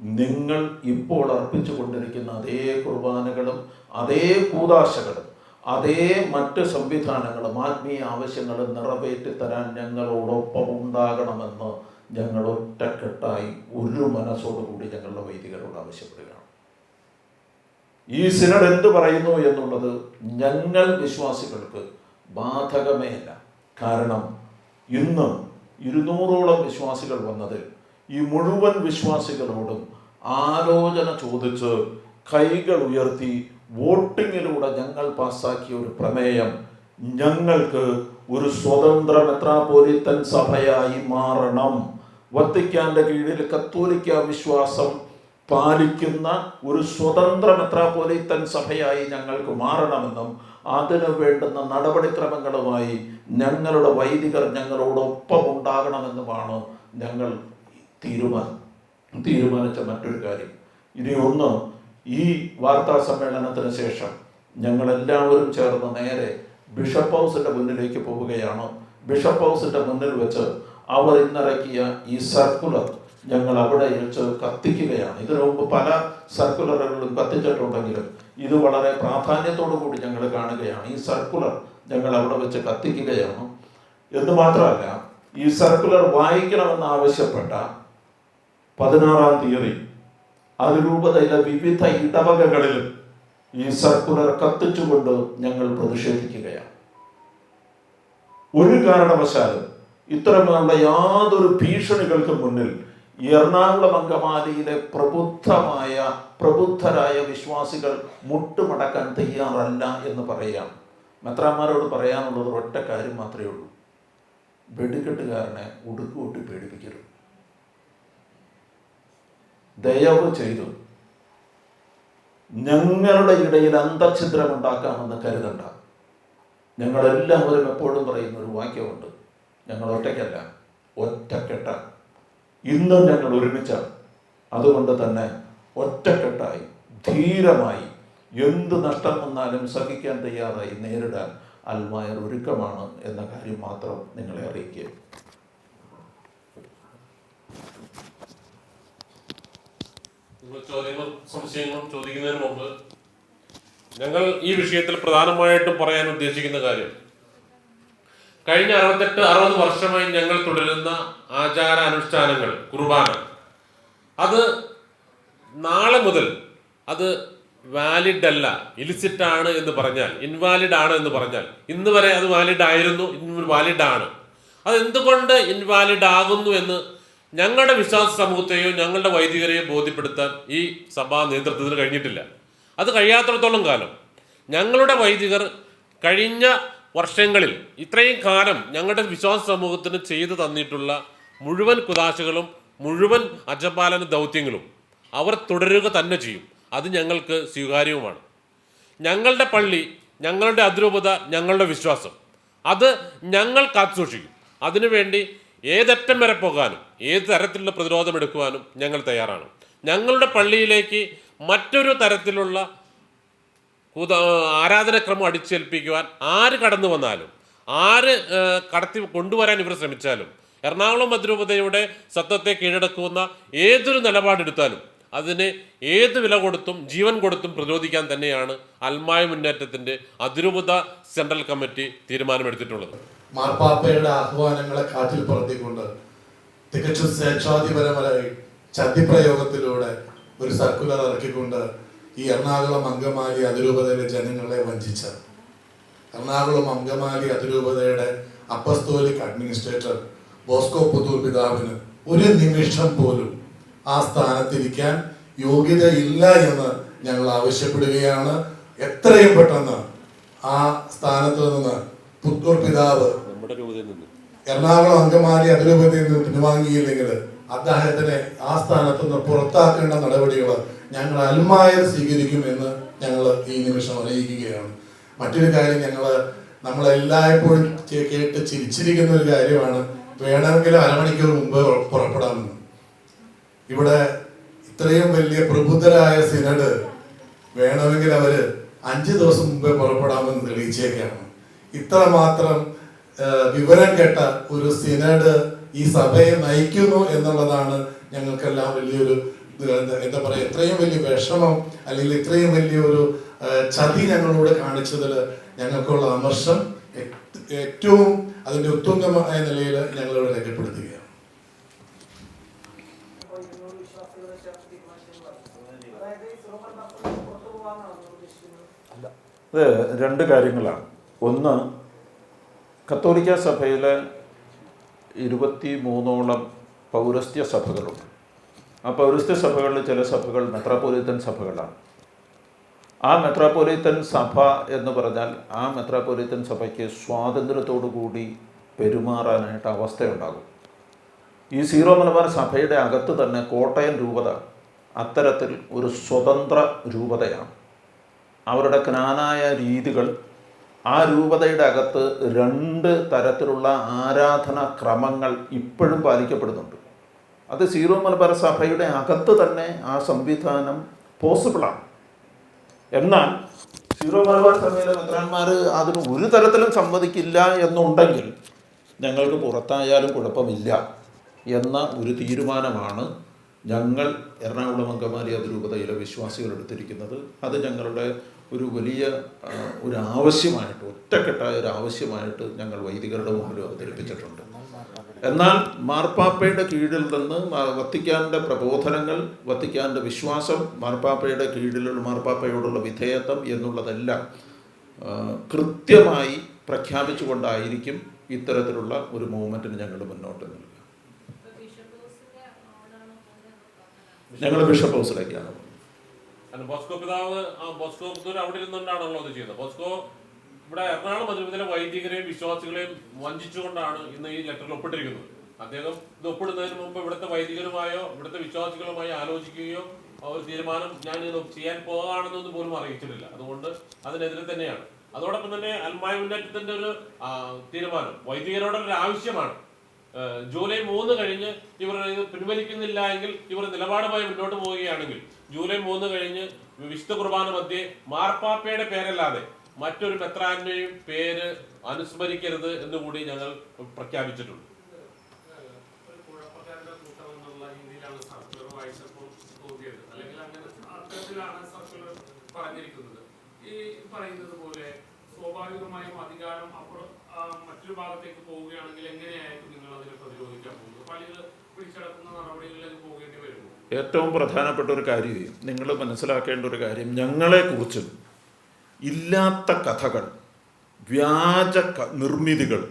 A: നിങ്ങൾ ഇപ്പോൾ അർപ്പിച്ചു കൊണ്ടിരിക്കുന്ന അതേ കുർബാനകളും അതേ കൂതാശകളും അതേ മറ്റ് സംവിധാനങ്ങളും ആത്മീയ ആവശ്യങ്ങളും നിറവേറ്റി തരാൻ ഞങ്ങളോടൊപ്പം ഉണ്ടാകണമെന്ന് ഞങ്ങൾ ഒറ്റക്കെട്ടായി ഒരു മനസ്സോടുകൂടി ഞങ്ങളുടെ വൈദികരോട് ആവശ്യപ്പെടുകയാണ്. ഈ സിനഡ് എന്ത് പറയുന്നു എന്നുള്ളത് ഞങ്ങൾ വിശ്വാസികൾക്ക് ബാധകമേ അല്ല. കാരണം ഇന്ന് ഇരുന്നൂറോളം വിശ്വാസികൾ വന്നതിൽ ഈ മുഴുവൻ വിശ്വാസികളോടും ആലോചന ചോദിച്ച് കൈകൾ ഉയർത്തി വോട്ടിങ്ങിലൂടെ ഞങ്ങൾ പാസാക്കിയ ഒരു പ്രമേയം ഞങ്ങൾക്ക് ഒരു സ്വതന്ത്ര മെത്രാപോലിത്തൻ സഭയായി മാറണം. വത്തിക്കാന്റെ കീഴിൽ കത്തോലിക്ക വിശ്വാസം പാലിക്കുന്ന ഒരു സ്വതന്ത്ര മെത്രാപോലിത്തൻ സഭയായി ഞങ്ങൾക്ക് മാറണമെന്നും അതിന് വേണ്ടുന്ന നടപടിക്രമങ്ങളുമായി ഞങ്ങളുടെ വൈദികർ ഞങ്ങളോടൊപ്പം ഉണ്ടാകണമെന്നുമാണ് ഞങ്ങൾ തീരുമാനം തീരുമാനിച്ച മറ്റൊരു കാര്യം. ഇനി ഒന്ന് ഈ വാർത്താ സമ്മേളനത്തിന് ശേഷം ഞങ്ങളെല്ലാവരും ചേർന്ന് നേരെ ബിഷപ്പ് ഹൗസിന്റെ മുന്നിലേക്ക് പോവുകയാണ്. ബിഷപ്പ് ഹൗസിന്റെ മുന്നിൽ വെച്ച് അവർ ഇന്നിറക്കിയ ഈ സർക്കുലർ ഞങ്ങൾ അവിടെ വെച്ച് കത്തിക്കുകയാണ്. ഇതിനു മുമ്പ് പല സർക്കുലറുകളും കത്തിച്ചിട്ടുണ്ടെങ്കിലും ഇത് വളരെ പ്രാധാന്യത്തോടു കൂടി ഞങ്ങൾ കാണുകയാണ്. ഈ സർക്കുലർ ഞങ്ങൾ അവിടെ വെച്ച് കത്തിക്കുകയാണ്. എന്ന് മാത്രമല്ല ഈ സർക്കുലർ വായിക്കണമെന്ന് ആവശ്യപ്പെട്ട പതിനാറാം തീയതി അതിരൂപതയിലെ വിവിധ ഇടവകകളിലും ഈ സർക്കുലർ കത്തിച്ചുകൊണ്ട് ഞങ്ങൾ പ്രതിഷേധിക്കുകയാണ്. ഒരു കാരണവശാലും ഇത്തരമുള്ള യാതൊരു ഭീഷണികൾക്ക് മുന്നിൽ എറണാകുളം അങ്കമാലിയിലെ പ്രബുദ്ധമായ പ്രബുദ്ധരായ വിശ്വാസികൾ മുട്ടുമടക്കാൻ തയ്യാറല്ല എന്ന് പറയാം മെത്രാന്മാരോട് പറയാനുള്ളത് ഒറ്റ കാര്യം മാത്രമേ ഉള്ളൂ. വെടിക്കെട്ടുകാരനെ ഉടുക്കൂട്ടി പേടിപ്പിക്കരുത്. ദയവ് ചെയ്തു. ഞങ്ങളുടെ ഇടയിൽ അന്തഛിദ്രം ഉണ്ടാക്കാമെന്ന് കരുതണ്ട. ഞങ്ങളെല്ലാവരും എപ്പോഴും പറയുന്ന ഒരു വാക്യമുണ്ട്. ഞങ്ങൾ ഒറ്റയ്ക്കല്ല ഒറ്റക്കെട്ട. ഇന്നും ഞങ്ങൾ ഒരുമിച്ചാണ് അതുകൊണ്ട് തന്നെ ഒറ്റക്കെട്ടായി ധീരമായി എന്ത് നഷ്ടം വന്നാലും സഹിക്കാൻ തയ്യാറായി നേരിടാൻ അൽമായർ ഒരുക്കമാണ് എന്ന കാര്യം മാത്രം നിങ്ങളെ അറിയിക്കുക
E: ചോദ്യങ്ങളും സംശയങ്ങളും ചോദിക്കുന്നതിന് മുമ്പ് ഞങ്ങൾ ഈ വിഷയത്തിൽ പ്രധാനമായിട്ടും പറയാൻ ഉദ്ദേശിക്കുന്ന കാര്യം കഴിഞ്ഞ അറുപത്തെട്ട് അറുപത് വർഷമായി ഞങ്ങൾ തുടരുന്ന ആചാര അനുഷ്ഠാനങ്ങൾ കുർബാന അത് നാളെ മുതൽ അത് വാലിഡ് അല്ല ഇലിസിറ്റ് ആണ് എന്ന് പറഞ്ഞാൽ ഇൻവാലിഡ് ആണ് എന്ന് പറഞ്ഞാൽ ഇന്ന് വരെ അത് വാലിഡ് ആയിരുന്നു ഇന്ന് വാലിഡ് ആണ്. അത് എന്തുകൊണ്ട് ഇൻവാലിഡ് ആകുന്നു എന്ന് ഞങ്ങളുടെ വിശ്വാസ സമൂഹത്തെയോ ഞങ്ങളുടെ വൈദികരെയോ ബോധ്യപ്പെടുത്താൻ ഈ സഭാ നേതൃത്വത്തിന് കഴിഞ്ഞിട്ടില്ല. അത് കഴിയാത്തിടത്തോളം കാലം. ഞങ്ങളുടെ വൈദികർ കഴിഞ്ഞ വർഷങ്ങളിൽ ഇത്രയും കാലം ഞങ്ങളുടെ വിശ്വാസ സമൂഹത്തിന് ചെയ്തു തന്നിട്ടുള്ള മുഴുവൻ കുതാശകളും മുഴുവൻ അജപാലന ദൗത്യങ്ങളും അവർ തുടരുക തന്നെ ചെയ്യും. അത് ഞങ്ങൾക്ക് സ്വീകാര്യവുമാണ്. ഞങ്ങളുടെ പള്ളി ഞങ്ങളുടെ അതിരൂപത ഞങ്ങളുടെ വിശ്വാസം അത് ഞങ്ങൾ കാത്തുസൂക്ഷിക്കും അതിനുവേണ്ടി ഏതറ്റം വരെ പോകാനും ഏത് തരത്തിലുള്ള പ്രതിരോധം എടുക്കുവാനും ഞങ്ങൾ തയ്യാറാണ്. ഞങ്ങളുടെ പള്ളിയിലേക്ക് മറ്റൊരു തരത്തിലുള്ള ആരാധനക്രമം അടിച്ചേൽപ്പിക്കുവാൻ ആര് കടന്നു വന്നാലും ആര് കടത്തി കൊണ്ടുവരാൻ ഇവർ ശ്രമിച്ചാലും എറണാകുളം മദ്രൂപതയുടെ സത്വത്തെ കീഴടക്കുന്ന ഏതൊരു നിലപാടെടുത്താലും അതിന് ഏത് വില കൊടുത്തും ജീവൻ കൊടുത്തും പ്രതിരോധിക്കാൻ തന്നെയാണ് അൽമായ മുന്നേറ്റത്തിന്റെ അതിരൂപത സെൻട്രൽ കമ്മിറ്റി തീരുമാനമെടുത്തിട്ടുള്ളത്.
F: മാർപ്പാപ്പയുടെ ആഹ്വാനങ്ങളെ കാറ്റിൽ പറത്തിക്കൊണ്ട് തികച്ചും സ്വേച്ഛാധിപരമായി ചതിപ്രയോഗത്തിലൂടെ ഒരു സർക്കുലർ ഇറക്കിക്കൊണ്ട് ഈ എറണാകുളം അങ്കമാലി അതിരൂപതയിലെ ജനങ്ങളെ വഞ്ചിച്ച എറണാകുളം അങ്കമാലി അതിരൂപതയുടെ അപ്പസ്തോലിക് അഡ്മിനിസ്ട്രേറ്റർ ബോസ്കോ പുതൂർ പിതാവിന് ഒരു നിമിഷം പോലും ആ സ്ഥാനത്തിരിക്കാൻ യോഗ്യതയില്ല എന്ന് ഞങ്ങൾ ആവശ്യപ്പെടുകയാണ്. എത്രയും പെട്ടെന്ന് ആ സ്ഥാനത്ത് നിന്ന് പുത്തൂർ പിതാവ് എറണാകുളം അങ്കമാലി അതിരൂപതയിൽ നിന്ന് പിൻവാങ്ങിയില്ലെങ്കിൽ അദ്ദേഹത്തിനെ ആ സ്ഥാനത്ത് നിന്ന് പുറത്താക്കേണ്ട നടപടികൾ ഞങ്ങൾ അൽമായ സ്വീകരിക്കുമെന്ന് ഞങ്ങൾ ഈ നിമിഷം അറിയിക്കുകയാണ്. മറ്റൊരു കാര്യം ഞങ്ങൾ നമ്മളെല്ലായ്പ്പോഴും കേട്ട് ചിരിച്ചിരിക്കുന്ന ഒരു കാര്യമാണ് വേണമെങ്കിൽ അരമണിക്കൂർ മുമ്പ് പുറപ്പെടാമെന്ന്. ഇവിടെ ഇത്രയും വലിയ പ്രബുദ്ധരായ സിനഡ് വേണമെങ്കിൽ അവർ അഞ്ച് ദിവസം മുമ്പേ പുറപ്പെടാമെന്ന് തെളിയിച്ചേക്കാണ്. ഇത്രമാത്രം വിവരം കേട്ട ഒരു സിനഡ് ഈ സഭയെ നയിക്കുന്നു എന്നുള്ളതാണ് ഞങ്ങൾക്കെല്ലാം വലിയൊരു എന്താ പറയുക ഇത്രയും വലിയ വിഷമം അല്ലെങ്കിൽ ഇത്രയും വലിയൊരു ചതി ഞങ്ങളോട് കാണിച്ചതിൽ ഞങ്ങൾക്കുള്ള അമർഷം ഏറ്റവും അതിന്റെ ഉത്തുംഗമായ നിലയിൽ ഞങ്ങളിവിടെ രേഖപ്പെടുത്തുകയാണ്.
A: ഇത് രണ്ട് കാര്യങ്ങളാണ്. ഒന്ന് കത്തോലിക്ക സഭയിൽ ഇരുപത്തി മൂന്നോളം പൗരസ്ത്യ സഭകളുണ്ട്. ആ പൗരസ്ത്യ സഭകളിൽ ചില സഭകൾ മെത്രാപൊലിത്തൻ സഭകളാണ്. ആ മെത്രാപൊലിത്തൻ സഭ എന്ന് പറഞ്ഞാൽ ആ മെത്രാപൊലിത്തൻ സഭയ്ക്ക് സ്വാതന്ത്ര്യത്തോടു കൂടി പെരുമാറാനായിട്ട് അവസ്ഥയുണ്ടാകും. ഈ സീറോ മലബാർ സഭയുടെ അകത്ത് തന്നെ കോട്ടയം രൂപത അത്തരത്തിൽ ഒരു സ്വതന്ത്ര രൂപതയാണ്. അവരുടെ ജ്ഞാനായ രീതികൾ ആ രൂപതയുടെ അകത്ത് രണ്ട് തരത്തിലുള്ള ആരാധനാ ക്രമങ്ങൾ ഇപ്പോഴും പാലിക്കപ്പെടുന്നുണ്ട്. അത് സീറോ മലബാർ സഭയുടെ അകത്ത് തന്നെ ആ സംവിധാനം പോസിബിളാണ് എന്നാൽ സീറോ മലബാർ സഭയിലെ മെത്രാന്മാർ അതിന് ഒരു തരത്തിലും സമ്മതിക്കില്ല എന്നുണ്ടെങ്കിൽ ഞങ്ങൾക്ക് പുറത്തായാലും കുഴപ്പമില്ല എന്ന ഒരു തീരുമാനമാണ് ഞങ്ങൾ എറണാകുളം അങ്കമാലി അതിരൂപതയിലെ വിശ്വാസികൾ എടുത്തിരിക്കുന്നത്. അത് ഞങ്ങളുടെ ഒരു വലിയ ഒരു ആവശ്യമായിട്ട് ഒറ്റക്കെട്ടായ ഒരു ആവശ്യമായിട്ട് ഞങ്ങൾ വൈദികരുടെ മുമ്പിൽ അവതരിപ്പിച്ചിട്ടുണ്ട്. എന്നാൽ മാർപ്പാപ്പയുടെ കീഴിൽ നിന്ന് വത്തിക്കാന്റെ പ്രബോധനങ്ങൾ വത്തിക്കാന്റെ വിശ്വാസം മാർപ്പാപ്പയുടെ കീഴിലുള്ള മാർപ്പാപ്പയോടുള്ള വിധേയത്വം എന്നുള്ളതെല്ലാം കൃത്യമായി പ്രഖ്യാപിച്ചുകൊണ്ടായിരിക്കും ഇത്തരത്തിലുള്ള ഒരു മൂവ്മെന്റിന് ഞങ്ങൾ മുന്നോട്ട് നൽകുക ഞങ്ങൾ ബിഷപ്പ് ഹൗസിലേക്കാണ്
E: കാരണം ബോസ്കോ പിതാവ് ബോസ്കോ പുത്തൂർ അവിടെ ഇരുന്നുകൊണ്ടാണല്ലോ അത് ചെയ്തത്. ബോസ്കോ ഇവിടെ എറണാകുളം മധുരത്തിലെ വൈദികരെയും വിശ്വാസികളെയും വഞ്ചിച്ചുകൊണ്ടാണ് ഇന്ന് ഈ ലെറ്ററിൽ ഒപ്പിട്ടിരിക്കുന്നത്. അദ്ദേഹം ഇത് ഒപ്പിടുന്നതിന് മുമ്പ് ഇവിടുത്തെ വൈദികരുമായോ ഇവിടുത്തെ വിശ്വാസികളുമായോ ആലോചിക്കുകയോ ആ ഒരു തീരുമാനം ഞാൻ ഇത് ചെയ്യാൻ പോകുകയാണെന്നൊന്നും പോലും അറിയിച്ചിട്ടില്ല. അതുകൊണ്ട് അതിനെതിരെ തന്നെയാണ്. അതോടൊപ്പം തന്നെ അൽമായ മുന്നേറ്റത്തിന്റെ ഒരു തീരുമാനം വൈദികരോടൊരു ആവശ്യമാണ്. ജൂലൈ മൂന്ന് കഴിഞ്ഞ് ഇവർ പിൻവലിക്കുന്നില്ല എങ്കിൽ ഇവർ നിലപാടുമായി മുന്നോട്ട് പോവുകയാണെങ്കിൽ ജൂലൈ മൂന്ന് കഴിഞ്ഞ് വിശുദ്ധ കുർബാന മധ്യേ മാർപ്പാപ്പയുടെ പേരല്ലാതെ മറ്റൊരു മെത്രാന്റെയും പേര് അനുസ്മരിക്കരുത് എന്ന് കൂടി ഞങ്ങൾ പ്രഖ്യാപിച്ചിട്ടുണ്ട്.
G: പറഞ്ഞിരിക്കുന്നത്. ഈ പറയുന്നത് പോലെ സ്വാഭാവികമായും അധികാരം അപ്പുറം മറ്റൊരു ഭാഗത്തേക്ക് പോവുകയാണെങ്കിൽ എങ്ങനെയായിരിക്കും നിങ്ങൾ അതിനെ പ്രതിരോധിക്കാൻ പോകുന്നത്? പള്ളികൾ പിടിച്ചടക്കുന്ന നടപടികളിലേക്ക് പോകേണ്ടി വരുമോ?
A: ഏറ്റവും പ്രധാനപ്പെട്ട ഒരു കാര്യം നിങ്ങൾ മനസ്സിലാക്കേണ്ട ഒരു കാര്യം ഞങ്ങളെക്കുറിച്ച് ഇല്ലാത്ത കഥകൾ വ്യാജ നിർമ്മിതികൾ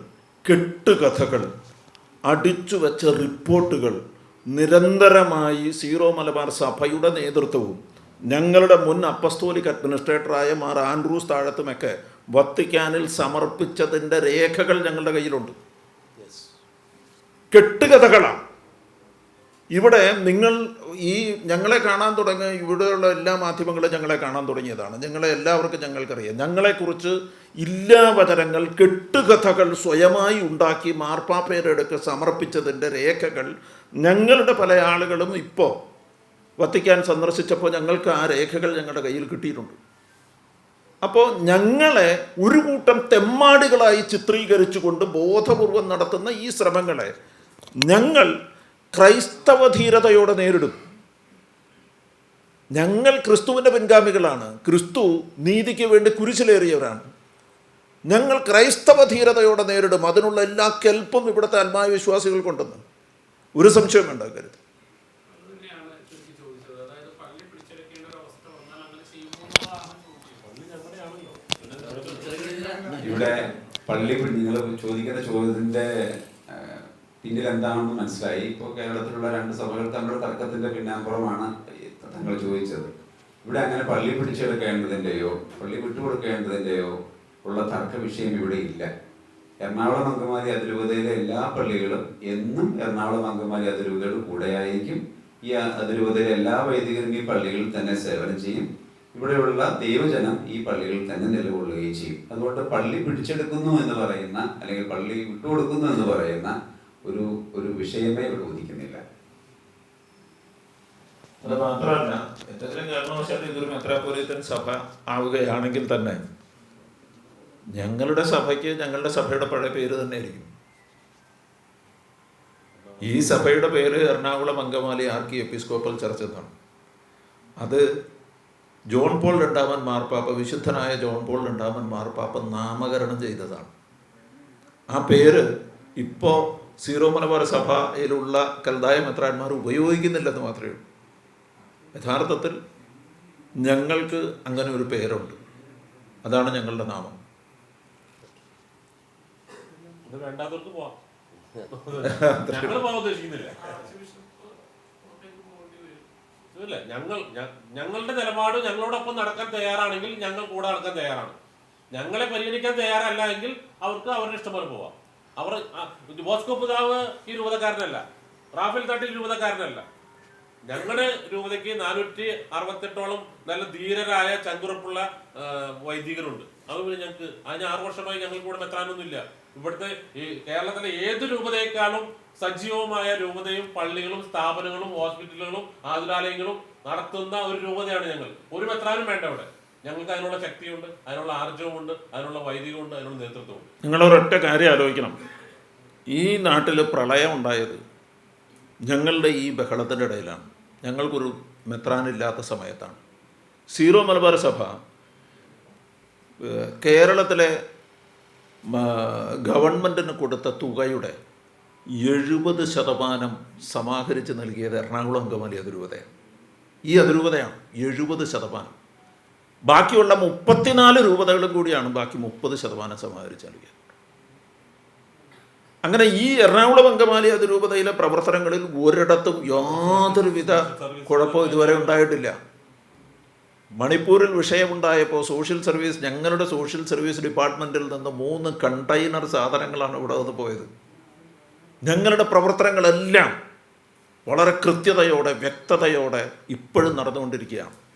A: കെട്ടുകഥകൾ അടിച്ചു വച്ച റിപ്പോർട്ടുകൾ നിരന്തരമായി സീറോ മലബാർ സഭയുടെ നേതൃത്വവും ഞങ്ങളുടെ മുൻ അപ്പസ്തോലിക് അഡ്മിനിസ്ട്രേറ്ററായ മാർ ആൻഡ്രൂസ് താഴത്തുമൊക്കെ വത്തിക്കാനിൽ സമർപ്പിച്ചതിന്റെ രേഖകൾ ഞങ്ങളുടെ കയ്യിലുണ്ട്. കെട്ടുകഥകളാണ്. ഇവിടെ നിങ്ങൾ ഈ ഞങ്ങളെ കാണാൻ തുടങ്ങിയ ഇവിടെയുള്ള എല്ലാ മാധ്യമങ്ങളും ഞങ്ങളെ കാണാൻ തുടങ്ങിയതാണ്. ഞങ്ങളെ എല്ലാവർക്കും ഞങ്ങൾക്കറിയാം. ഞങ്ങളെക്കുറിച്ച് ഇല്ലാവതരങ്ങൾ കെട്ടുകഥകൾ സ്വയമായി ഉണ്ടാക്കി മാർപ്പാപ്പേരെടുക്ക് സമർപ്പിച്ചതിന്റെ രേഖകൾ ഞങ്ങളുടെ പല ആളുകളും ഇപ്പോൾ വത്തിക്കാൻ സന്ദർശിച്ചപ്പോൾ ഞങ്ങൾക്ക് ആ രേഖകൾ ഞങ്ങളുടെ കയ്യിൽ കിട്ടിയിട്ടുണ്ട്. അപ്പോൾ ഞങ്ങളെ ഒരു കൂട്ടം തെമ്മാടികളായി ചിത്രീകരിച്ചുകൊണ്ട് ബോധപൂർവം നടത്തുന്ന ഈ ശ്രമങ്ങളെ ഞങ്ങൾ ക്രൈസ്തവ ധീരതയോടെ നേരിടും. ഞങ്ങൾ ക്രിസ്തുവിന്റെ പിൻഗാമികളാണ്. ക്രിസ്തു നീതിക്ക് വേണ്ടി കുരിശിലേറിയവരാണ്. ഞങ്ങൾ ക്രൈസ്തവ ധീരതയോടെ നേരിടും. അതിനുള്ള എല്ലാ കെൽപ്പും ഇവിടുത്തെ ആത്മായ വിശ്വാസികൾക്കുണ്ടെന്ന് ഒരു സംശയം
G: ഉണ്ടാക്കരുത്.
C: ഇവിടെ പള്ളി നിങ്ങൾ ചോദിക്കുന്ന ചോദ്യത്തിന്റെ പിന്നിൽ എന്താണെന്ന് മനസ്സിലായി. ഇപ്പോൾ കേരളത്തിലുള്ള രണ്ട് സഭകൾ തമ്മിലുള്ള തർക്കത്തിന്റെ പിന്നാമ്പുറമാണ് തങ്ങൾ ചോദിച്ചത്. ഇവിടെ അങ്ങനെ പള്ളി പിടിച്ചെടുക്കേണ്ടതിന്റെയോ പള്ളി വിട്ടുകൊടുക്കേണ്ടതിന്റെയോ ഉള്ള തർക്ക വിഷയം ഇവിടെ ഇല്ല. എറണാകുളം അങ്കമാലി അതിരൂപതയിലെ എല്ലാ പള്ളികളും എന്നും എറണാകുളം അങ്കമാലി അതിരൂപതയുടെ കൂടെയായിരിക്കും. ഈ അതിരൂപതയിലെ എല്ലാ വൈദികരും ഈ പള്ളികളിൽ തന്നെ സേവനം ചെയ്യും. ഇവിടെയുള്ള ദൈവജനം ഈ പള്ളികളിൽ തന്നെ നിലകൊള്ളുകയും ചെയ്യും. അതുകൊണ്ട് പള്ളി പിടിച്ചെടുക്കുന്നു എന്ന് പറയുന്ന അല്ലെങ്കിൽ പള്ളി വിട്ടുകൊടുക്കുന്നു എന്ന് പറയുന്ന ഒരു ഒരു വിഷയമേ ഇവിടെ ഉദിക്കുന്നില്ല
A: അത് മാത്രമല്ല എന്തെങ്കിലും കാരണവശാൽ ഇതൊരു മെത്രാപൊലീത്തൻ സഭ ആവുകയാണെങ്കിൽ തന്നെ ഞങ്ങളുടെ സഭയ്ക്ക് ഞങ്ങളുടെ സഭയുടെ പഴയ പേര് തന്നെ ആയിരിക്കും ഈ സഭയുടെ പേര് Ernakulam Angamaly archiepiscopal church എന്നാണ്. അത് ജോൺ പോൾ രണ്ടാമൻ മാർപ്പാപ്പ വിശുദ്ധനായ ജോൺ പോൾ രണ്ടാമൻ മാർപ്പാപ്പ നാമകരണം ചെയ്തതാണ്. ആ പേര് ഇപ്പോൾ സീറോ മലബാർ സഭയിലുള്ള കൽതായ മെത്രാന്മാർ ഉപയോഗിക്കുന്നില്ലെന്ന് മാത്രമേ ഉള്ളൂ. യഥാർത്ഥത്തിൽ ഞങ്ങൾക്ക് അങ്ങനെ ഒരു പേരുണ്ട്. അതാണ് ഞങ്ങളുടെ നാമം.
E: ഞങ്ങൾ ഞങ്ങളുടെ നിലപാട് ഞങ്ങളോടൊപ്പം നടക്കാൻ തയ്യാറാണെങ്കിൽ ഞങ്ങൾ കൂടെ നടക്കാൻ തയ്യാറാണ്. ഞങ്ങളെ പരിഗണിക്കാൻ തയ്യാറല്ല എങ്കിൽ അവർക്ക് അവരുടെ ഇഷ്ടം പോലെ പോവാം. അവർ ബോസ്കോ പിതാവ് ഈ രൂപതക്കാരനല്ല. റാഫേൽ തട്ടിൽ രൂപതക്കാരനല്ല. ഞങ്ങളുടെ രൂപതയ്ക്ക് നാനൂറ്റി അറുപത്തെട്ടോളം നല്ല ധീരരായ ചങ്കുറപ്പുള്ള വൈദികരുണ്ട്. അതുപോലെ ഞങ്ങൾക്ക് അതിന് ആറു വർഷമായി ഞങ്ങൾക്ക് ഇവിടെ എത്താനൊന്നുമില്ല ഇവിടുത്തെ ഈ കേരളത്തിലെ ഏത് രൂപതയെക്കാളും സജീവമായ രൂപതയും പള്ളികളും സ്ഥാപനങ്ങളും ഹോസ്പിറ്റലുകളും ആതുരാലയങ്ങളും നടത്തുന്ന ഒരു രൂപതയാണ് ഞങ്ങൾ. ഒരു മെത്രാനും വേണ്ട അവിടെ ഞങ്ങൾക്ക് അതിനുള്ള ശക്തിയുണ്ട് അതിനുള്ള ആർജവമുണ്ട് അതിനുള്ള വൈദികമുണ്ട് അതിനുള്ള നേതൃത്വമുണ്ട്.
A: നിങ്ങൾ ഒരൊറ്റ കാര്യം ആലോചിക്കണം. ഈ നാട്ടിൽ പ്രളയം ഉണ്ടായത് ഞങ്ങളുടെ ഈ ബഹളത്തിന്റെ ഇടയിലാണ്. ഞങ്ങൾക്കൊരു മെത്രാനില്ലാത്ത സമയത്താണ്. സീറോ മലബാർ സഭ കേരളത്തിലെ ഗവൺമെന്റിന് കൊടുത്ത തുകയുടെ എഴുപത് ശതമാനം സമാഹരിച്ച് നൽകിയത് എറണാകുളം അങ്കമാലി അതിരൂപതയാണ്. ഈ അതിരൂപതയാണ് എഴുപത് ശതമാനം. ബാക്കിയുള്ള മുപ്പത്തിനാല് രൂപതകളും കൂടിയാണ് ബാക്കി മുപ്പത് ശതമാനം സമാഹരിച്ചാലും അങ്ങനെ ഈ എറണാകുളം അങ്കമാലി അതിരൂപതയിലെ പ്രവർത്തനങ്ങളിൽ ഒരിടത്തും യാതൊരുവിധ കുഴപ്പവും ഇതുവരെ ഉണ്ടായിട്ടില്ല. മണിപ്പൂരിൽ വിഷയമുണ്ടായപ്പോൾ സോഷ്യൽ സർവീസ് ഞങ്ങളുടെ സോഷ്യൽ സർവീസ് ഡിപ്പാർട്ട്മെന്റിൽ നിന്ന് മൂന്ന് കണ്ടെയ്നർ സാധനങ്ങളാണ് ഇവിടെ നിന്ന് പോയത്. ഞങ്ങളുടെ പ്രവർത്തനങ്ങളെല്ലാം വളരെ കൃത്യതയോടെ വ്യക്തതയോടെ ഇപ്പോഴും നടന്നുകൊണ്ടിരിക്കുകയാണ്.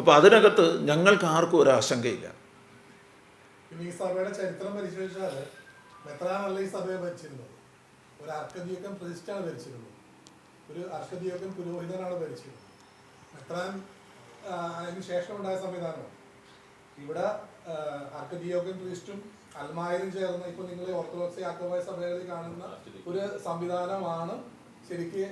A: അപ്പോൾ അതിനകത്ത് ഞങ്ങൾക്ക് ആർക്കും ഒരു ആശങ്കയില്ല.
F: ഈ സഭയുടെ ചരിത്രം പരിശോധിച്ചാൽ ഈ ഒരു ഒരു പുരോഹിതനാണ് മെത്രാൻ ഇവിടെ അർക്കദിയോക്കം പ്രതിഷ്ഠും അൽമായരും ചേർന്ന് ഇപ്പൊ നിങ്ങൾ ഓർത്തഡോക്സ് യാക്കോബായ സഭകളിൽ കാണുന്ന ഒരു സംവിധാനമാണ് ശരിക്ക്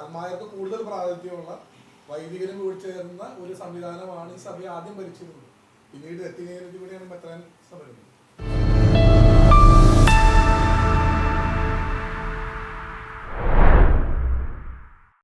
F: അൽമായർക്ക് കൂടുതൽ പ്രാതിനിധ്യമുള്ള വൈദികരും കൂടി ചേർന്ന ഒരു സംവിധാനമാണ് ഈ സഭയെ ആദ്യം ഭരിച്ചിരുന്നത്. പിന്നീട് എത്തിനേരിലൂടെയാണ് മെത്രാൻ സഭ വരുന്നത്